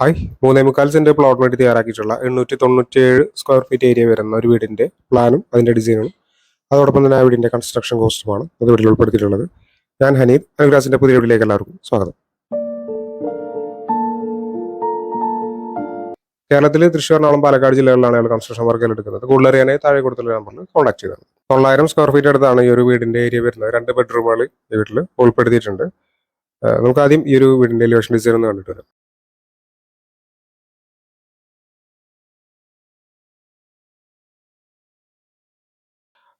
Hi. മൂന്നേ മുക്കാൽ saint plot വേണ്ടി തയ്യാറാക്കിയിട്ടുള്ള എണ്ണൂറ്റി തൊണ്ണൂറ്റിയേഴ് സ്ക്വയർ ഫീറ്റ് ഏരിയ വരുന്ന ഒരു വീടിന്റെ പ്ലാനും അതിന്റെ ഡിസൈനും അതോടൊപ്പം തന്നെ ആ വീടിന്റെ കൺസ്ട്രക്ഷൻ കോസ്റ്റുമാണ് അത് വീട്ടിൽ ഉൾപ്പെടുത്തിയിട്ടുള്ളത്. ഞാൻ ഹനീദ് അനുഗ്രാസിന്റെ പുതിയ വീട്ടിലേക്ക് എല്ലാവർക്കും സ്വാഗതം. കേരളത്തിൽ തൃശ്ശൂർ എറണാകുളം പാലക്കാട് ജില്ലകളിലാണ് അയാൾ കൺസ്ട്രക്ഷൻ വർക്കുകൾ എടുക്കുന്നത്. കൂടുതൽ അറിയാനായി താഴെ കൊടുത്തുള്ള നമ്പറിൽ കോൺടാക്ട് ചെയ്തത് തൊള്ളായിരം സ്ക്വയർ ഫീറ്റ് അടുത്താണ് ഈ ഒരു വീടിന്റെ ഏരിയ വരുന്നത്. രണ്ട് ബെഡ്റൂമുകൾ ഈ വീട്ടിൽ ഉൾപ്പെടുത്തിയിട്ടുണ്ട്. നമുക്ക് ആദ്യം ഈ ഒരു വീടിന്റെ എലിവേഷൻ ഡിസൈൻ ഒന്ന് കണ്ടിട്ട് വരാം.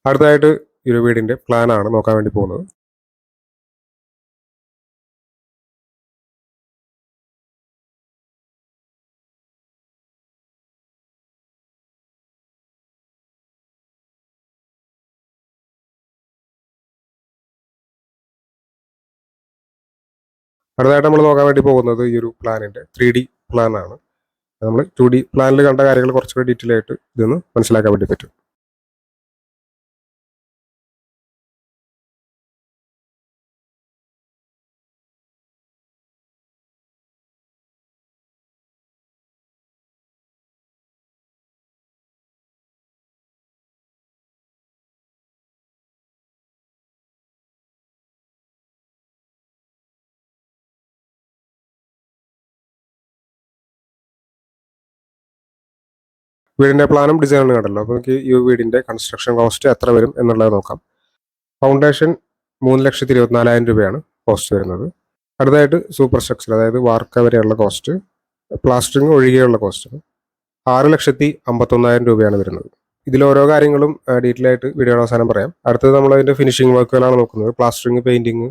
അടുത്തതായിട്ട് ഒരു വീടിന്റെ പ്ലാൻ ആണ് നോക്കാൻ വേണ്ടി പോകുന്നത്. അടുത്തതായിട്ട് നമ്മൾ നോക്കാൻ വേണ്ടി പോകുന്നത് ഈ ഒരു പ്ലാനിന്റെ ത്രീ ഡി പ്ലാനാണ്. നമ്മൾ ടു ഡി പ്ലാനിൽ കണ്ട കാര്യങ്ങൾ കുറച്ചുകൂടി ഡീറ്റെയിൽ ആയിട്ട് ഇതൊന്ന് മനസ്സിലാക്കാൻ വേണ്ടി പറ്റും. വീടിന്റെ പ്ലാനും ഡിസൈനും കണ്ടല്ലോ അപ്പോൾ നമുക്ക് ഈ വീടിന്റെ കൺസ്ട്രക്ഷൻ കോസ്റ്റ് എത്ര വരും എന്നുള്ളത് നോക്കാം. ഫൗണ്ടേഷൻ മൂന്ന് ലക്ഷത്തി ഇരുപത്തിനാലായിരം രൂപയാണ് കോസ്റ്റ് വരുന്നത്. അടുത്തതായിട്ട് സൂപ്പർ സ്ട്രക്ചർ അതായത് വാർക്ക വരെയുള്ള കോസ്റ്റ് പ്ലാസ്റ്ററിങ് ഒഴികെയുള്ള കോസ്റ്റ് ആറ് ലക്ഷത്തി അമ്പത്തൊന്നായിരം രൂപയാണ് വരുന്നത്. ഇതിൽ ഓരോ കാര്യങ്ങളും ഡീറ്റെയിൽ ആയിട്ട് വീഡിയോയുടെ അവസാനം പറയാം. അടുത്തത് നമ്മൾ അതിന്റെ ഫിനിഷിംഗ് വർക്കുകളാണ് നോക്കുന്നത്. Plastering painting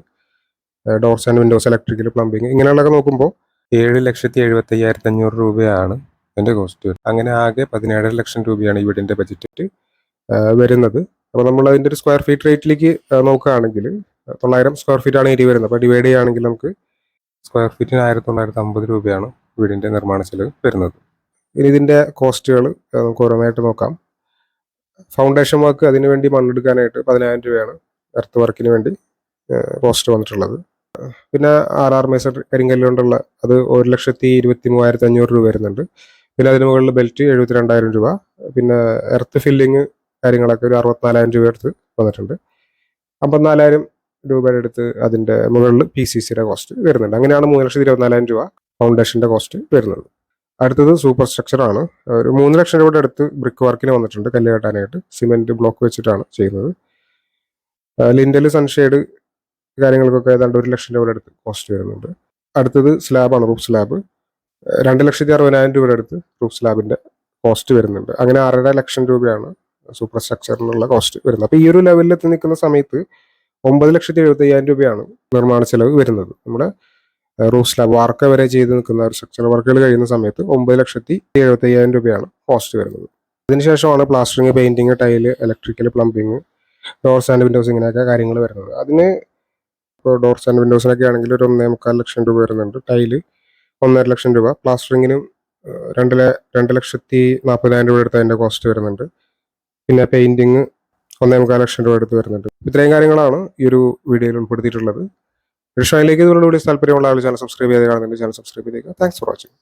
doors and windows electrical plumbing ഇങ്ങനെയുള്ളതൊക്കെ നോക്കുമ്പോൾ ഏഴ് ലക്ഷത്തി എഴുപത്തി അയ്യായിരത്തി അഞ്ഞൂറ് രൂപയാണ് ഇതിന്റെ കോസ്റ്റ്. വരും അങ്ങനെ ആകെ പതിനേഴര ലക്ഷം രൂപയാണ് ഈ വീടിന്റെ ബജറ്റ് വരുന്നത്. അപ്പോൾ നമ്മൾ അതിന്റെ ഒരു സ്ക്വയർ ഫീറ്റ് റേറ്റിലേക്ക് നോക്കുകയാണെങ്കിൽ തൊള്ളായിരം സ്ക്വയർ ഫീറ്റ് ആണ് ഏരിയ വരുന്നത്. അപ്പോൾ ഡിവൈഡ് ചെയ്യുകയാണെങ്കിൽ നമുക്ക് സ്ക്വയർ ഫീറ്റിന് ആയിരത്തി തൊള്ളായിരത്തി അമ്പത് രൂപയാണ് വീടിന്റെ നിർമ്മാണ ചെലവ് വരുന്നത്. ഇനി ഇതിന്റെ കോസ്റ്റുകൾ നമുക്ക് ഓരോന്നായിട്ട് നോക്കാം. ഫൗണ്ടേഷൻ വർക്ക് അതിന് വേണ്ടി മണ്ണെടുക്കാനായിട്ട് പതിനായിരം രൂപയാണ് എർത്ത് വർക്കിന് വേണ്ടി കോസ്റ്റ് വന്നിട്ടുള്ളത്. പിന്നെ ആർ ആർ മേസർ കരിങ്കല്ലുകൊണ്ടുള്ള അത് ഒരു ലക്ഷത്തി ഇരുപത്തി മൂവായിരത്തി അഞ്ഞൂറ് രൂപ വരുന്നുണ്ട്. പിന്നെ അതിന് മുകളിൽ ബെൽറ്റ് എഴുപത്തി രണ്ടായിരം രൂപ. പിന്നെ എർത്ത് ഫില്ലിങ് കാര്യങ്ങളൊക്കെ ഒരു അറുപത്തിനാലായിരം രൂപ അടുത്ത് വന്നിട്ടുണ്ട്. അമ്പത്തിനാലായിരം രൂപയുടെ അടുത്ത് അതിന്റെ മുകളിൽ പി സി സിയുടെ കോസ്റ്റ് വരുന്നുണ്ട്. അങ്ങനെയാണ് മൂന്ന് ലക്ഷത്തി ഇരുപത്തിനാലായിരം രൂപ ഫൗണ്ടേഷന്റെ കോസ്റ്റ് വരുന്നത്. അടുത്തത് സൂപ്പർ സ്ട്രക്ചറാണ് ഒരു മൂന്ന് ലക്ഷം രൂപയുടെ അടുത്ത് ബ്രിക്ക് വർക്കിന് വന്നിട്ടുണ്ട്. കല്ല് കെട്ടാനായിട്ട് സിമെന്റ് ബ്ലോക്ക് വെച്ചിട്ടാണ് ചെയ്യുന്നത്. ലിൻഡൽ സൺഷെയ്ഡ് കാര്യങ്ങൾക്കൊക്കെ ഏതാണ്ട് ഒരു ലക്ഷം രൂപയുടെ അടുത്ത് കോസ്റ്റ് വരുന്നുണ്ട്. അടുത്തത് സ്ലാബാണ് റൂഫ് സ്ലാബ് രണ്ട് ലക്ഷത്തി അറുപതിനായിരം രൂപയുടെ അടുത്ത് റൂഫ് സ്ലാബിന്റെ കോസ്റ്റ് വരുന്നുണ്ട്. അങ്ങനെ ആറര ലക്ഷം രൂപയാണ് സൂപ്പർ സ്ട്രക്ചറിനുള്ള കോസ്റ്റ് വരുന്നത്. അപ്പോൾ ഈ ഒരു ലെവലിൽ എത്തി നിൽക്കുന്ന സമയത്ത് ഒമ്പത് ലക്ഷത്തി എഴുപത്തി അയ്യായിരം രൂപയാണ് നിർമ്മാണ ചെലവ് വരുന്നത്. നമ്മുടെ റൂഫ് സ്ലാബ് വാർക്ക വരെ ചെയ്ത് നിൽക്കുന്ന ഒരു സ്ട്രക്ചർ വർക്കുകൾ കഴിയുന്ന സമയത്ത് ഒമ്പത് ലക്ഷത്തി എഴുപത്തി അയ്യായിരം രൂപയാണ് കോസ്റ്റ് വരുന്നത്. അതിനുശേഷമാണ് plastering painting tile electrical plumbing doors and windows ഇങ്ങനെയൊക്കെ കാര്യങ്ങൾ വരുന്നത്. അതിന് ഇപ്പോൾ ഡോർസ് ആൻഡ് വിൻഡോസിനൊക്കെ ആണെങ്കിൽ ഒരു ഒന്നേ മുക്കാൽ ലക്ഷം രൂപ വരുന്നുണ്ട്. ടൈൽ ഒന്നര ലക്ഷം രൂപ. പ്ലാസ്റ്ററിങ്ങിനും രണ്ട് രണ്ട് ലക്ഷത്തി നാൽപ്പതിനായിരം രൂപ എടുത്ത് അതിന്റെ കോസ്റ്റ് വരുന്നുണ്ട്. പിന്നെ പെയിന്റിങ് ഒന്നേ മുക്കാൽ ലക്ഷം രൂപ എടുത്ത് വരുന്നുണ്ട്. ഇത്രയും കാര്യങ്ങളാണ് ഈ ഒരു വീഡിയോയിൽ ഉൾപ്പെടുത്തിയിട്ടുള്ളത്. ഷോയിലേക്ക് ഇതുപോലെ വീഡിയോസ് താല്പര്യമുള്ള ആൾ ചാനൽ സബ്സ്ക്രൈബ് ചെയ്ത് കാണുന്നുണ്ട് ചാനൽ സബ്സ്ക്രൈബ് ചെയ്തേക്കുക. Thanks for watching